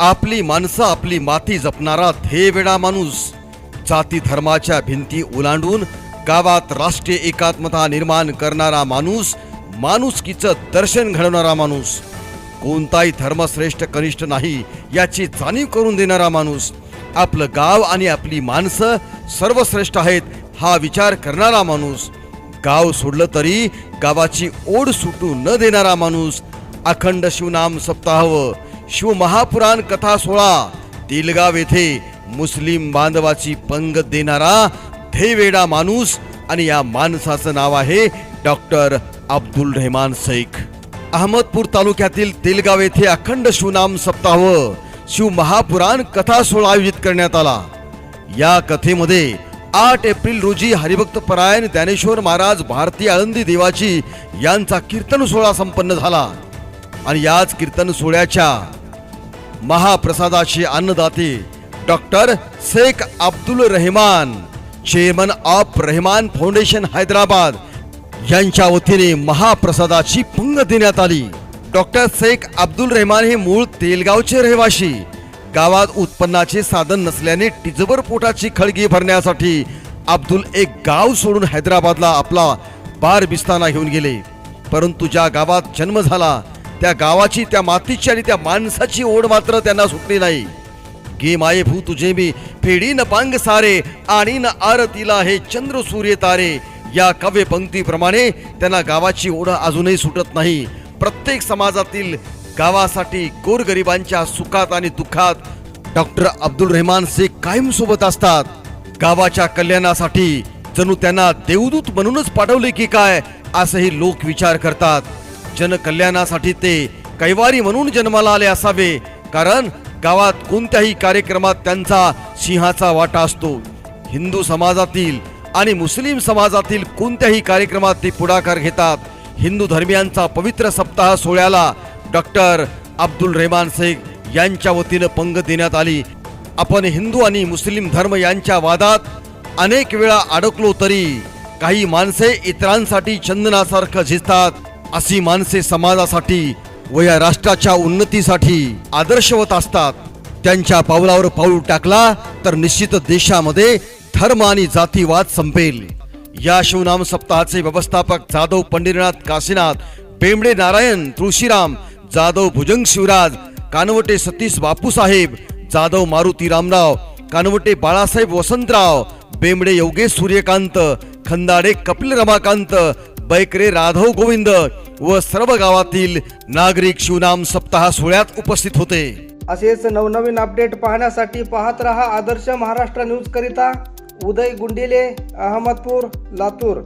आपली माणसं आपली माती जपणारा वेडा माणूस. जाती धर्माच्या भिंती ओलांडून गावात राष्ट्रीय एकात्मता निर्माण करणारा माणूस माणुसकीचं दर्शन घडवणारा माणूस. कोणताही धर्मश्रेष्ठ कनिष्ठ नाही याची जाणीव करून देणारा माणूस. आपलं गाव आणि आपली माणसं सर्वश्रेष्ठ आहेत हा विचार करणारा माणूस. गाव सोडलं तरी गावाची ओढ सुटू न देणारा माणूस. अखंड शिवनाम सप्ताह शिवमहापुराण कथा सोहळा. तेलगाव येथे मुस्लिम बांधवाची पंगत देणारा ध्येयवेडा माणूस आणि या माणसाचं नाव आहे डॉक्टर अब्दुल रहमान शेख. अहमदपूर तालुक्यातील तेलगाव येथे अखंड शिवनाम सप्ताह शिव महापुराण कथा सोहळा आयोजित करण्यात आला. या कथेमध्ये आठ एप्रिल रोजी हरिभक्त परायण ज्ञानेश्वर महाराज भारती आळंदी देवाची यांचा कीर्तन सोहळा संपन्न झाला. आणि याच कीर्तन सोहळ्याच्या महाप्रसादाचे अन्नदाते doctor Shaikh Abdul Rahman chairman of Rahman foundation Hyderabad यांच्या वतीने महाप्रसादाची पंग देण्यात आली. डॉक्टर शेख अब्दुल रहमान हे मूळ तेलगावचे रहिवाशी. गावात उत्पन्नाचे साधन नसल्याने टिजबर पोटाची खळगी भरण्यासाठी अब्दुल एक गाव सोडून हैदराबादला आपला बार बिस्ताना घेऊन गेले. परंतु ज्या गावात जन्म झाला त्या गावाची त्या मातीची आणि त्या माणसाची ओढ मात्र त्यांना सुटली नाही. गे माये भू तुझे मी फेडीन न पांग सारे आणि न आरतीला हे चंद्र सूर्य तारे. या काव्य पंक्तीप्रमाणे त्यांना गावाची ओढ अजूनही सुटत नाही. प्रत्येक समाजातील गावासाठी गोरगरिबांच्या सुखात आणि दुःखात डॉक्टर अब्दुल रहमान शेख कायम सोबत असतात. गावाच्या कल्याणासाठी जणू त्यांना देवदूत म्हणूनच पाठवले की काय असंही लोक विचार करतात. जनकल्याणासाठी ते कैवारी म्हणून जन्माला आले असावे. कारण गावात कोणत्याही कार्यक्रमात त्यांचा सिंहाचा वाटा असतो. हिंदू समाजातील आणि मुस्लिम समाजातील कोणत्याही कार्यक्रमात ते पुढाकार घेतात. हिंदू धर्मियांचा पवित्र सप्ताह सोहळ्याला डॉक्टर अब्दुल रहमान शेख यांच्या वतीनं पंग देण्यात आली. आपण हिंदू आणि मुस्लिम धर्म यांच्या वादात अनेक वेळा अडकलो तरी काही माणसे इतरांसाठी चंदनासारखं झिजतात. अशी माणसे समाजासाठी व या राष्ट्राच्या उन्नतीसाठी आदर्शवत असतात. त्यांच्या पावलावर पाऊल टाकला तर निश्चित देशामध्ये धर्म आणि जातीवाद संपेल. या शिवनाम सप्ताहाचे व्यवस्थापक जाधव पंढरीनाथ काशीनाथ बेंबडे नारायण तुळशीराम जाधव भुजंग शिवराज कानवटे सतीश बापूसाहेब जाधव मारुती रामराव कानवटे बाळासाहेब वसंतराव बेंबडे योगेश सूर्यकांत खंदाडे कपिल रमाकांत बैकरे राधव गोविंद व सर्व गावातील नागरिक शिवनाम सप्ताह सोहळ्यात उपस्थित होते. असेच नवनवीन अपडेट पाहण्यासाठी पाहत रहा आदर्श महाराष्ट्र न्यूज करिता. उदय गुंडिले अहमदपूर लातूर.